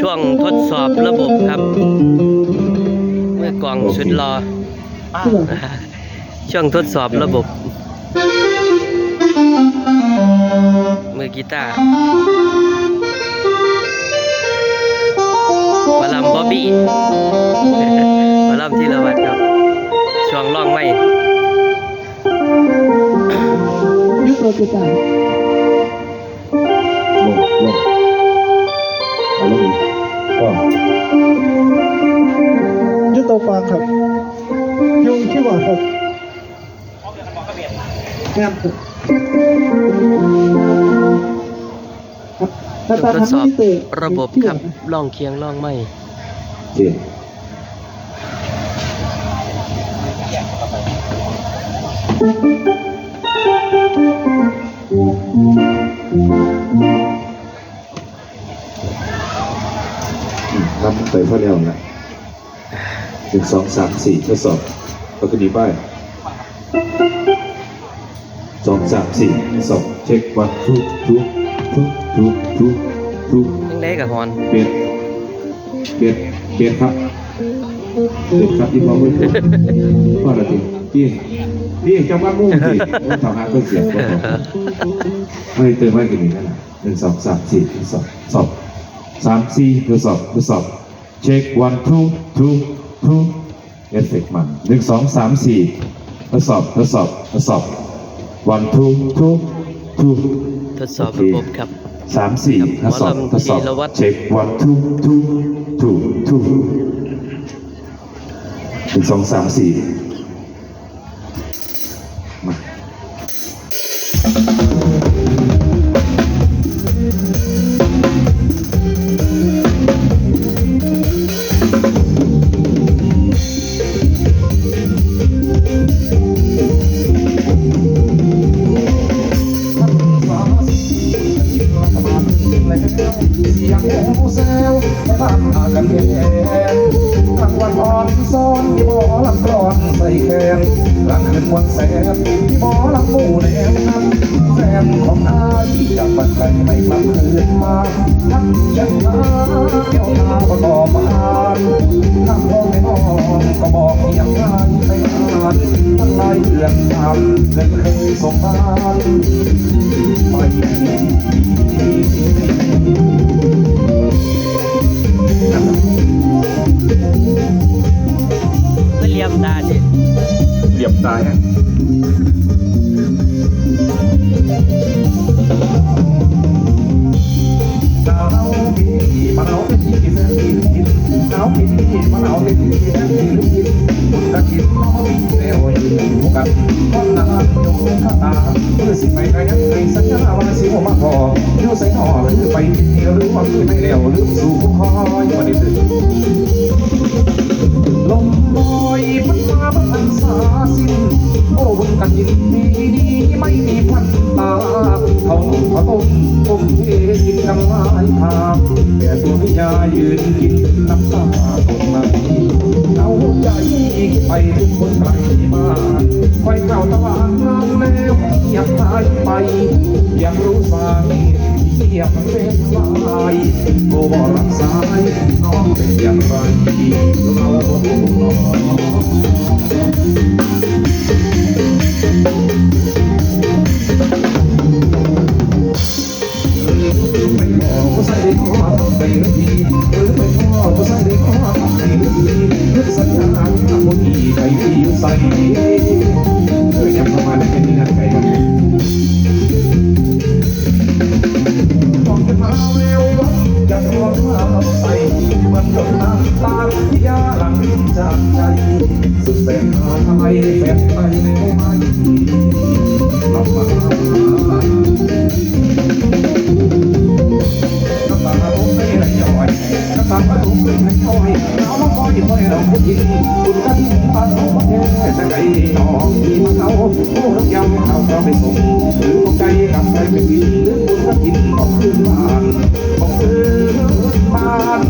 ช่วงทดสอบระบบครับ เมื่อกล่องสุดรอ ช่วงทดสอบระบบ มือกีตาร์วาลัมบอบบี้วาลัมธีรวัตรครับ ช่วงล่องไม่ยุโรป งามครับครับถ้าตาทดสอบระบบครับล่องเคียงล่องไม่เจ็ดทำไปพ่อแล้วนะหนึ่งสองสามสี่ทดสอบก็คือดีป้าย สองสามสี่ทดสอบเช็ควันทุกทุกทุกทุกทุกทุกยังได้กับฮอนเปลี่ยนเปลี่ยนเปลี่ยนครับเปลี่ยนครับที่พอมือว่าอะไรทีพี่พี่จังหวัดมุ่งสิผมทำงานก็เสียงก็ไม่เติมไม่กี่นี้นะหนึ่งสองสามสี่สอบสอบสามสี่ทดสอบทดสอบเช็ค one two two two เอฟเฟกต์มันหนึ่งสองสามสี่ทดสอบทดสอบทดสอบ one two two two ทดสอบระบบครับสามสี่ครับทดสอบหมอลำทดสอบธีรวัตรเช็ค one two two two two หนึ่งสองสามสี่มา ทั้งวันอ่อนซ้อนที่หมอลำกลอนใส่แขนหลังคืนวันแสนที่หมอลำหมูแนวนั้นแฟนของนายจากบ้านไกลไม่กลับคืนมาทักยังมาเกี่ยวตาประกอบมานทำห้องในห้องก็บอกยังไงไปอ่านทั้งหลายเดือนทำเงินเคยส่งบ้านไม่มี ตายฮะหนาวปีมะนาวเป็นที่แฟนกินกินหนาวปีมะนาวเป็นที่แฟนกินกินคุณตะกินน้องมีแนวอยู่กันคนนานยงข้าตาเมื่อสิไปไกลยังไงสัญญาว่าสิบ่มาขออยู่ใส่หอหรือไปเที่ยวหรือว่าไม่แล้วลืมสู่คอยวันนี้ตื่นลมลอยพัดมาบังสาสิ้น กันยินดีดีไม่มีพันตาเขาเขาต้มต้มเทกินทั้งหลายภาพแต่ตัวพิยายืนกินน้ำตาตกในเอาใจไปถึงคนไกลบ้านไฟเก่าตะวันนานแล้วอยากหายไป อยากรู้สาเหตุที่อยากเป็นลายโบบอกรับสายน้องเป็นอย่างไรเราบ่รู้น้อ ไม่พอก็ใส่ได้ขอไปดีเออไม่พอก็ใส่ได้ขอไปดีเพื่อสัญญาณคนอีใครที่อยู่ใส่เออยังประมาณนั้เป็นเงินไงกันต้องจะมาเร็วจะรอมาใส่มันจนน้ำตาที่ยาหลังจากใจสุดแสนหาทำไมแฟนไปในโอ้ไม่ทำมา พี่น้องมีมาเขาโอ้รักยำเขาเขาไปส่งหรือตกใจกับใครเป็นวินหรือบุญสักินบอกคืนบ้านบอกคืนบ้าน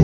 เ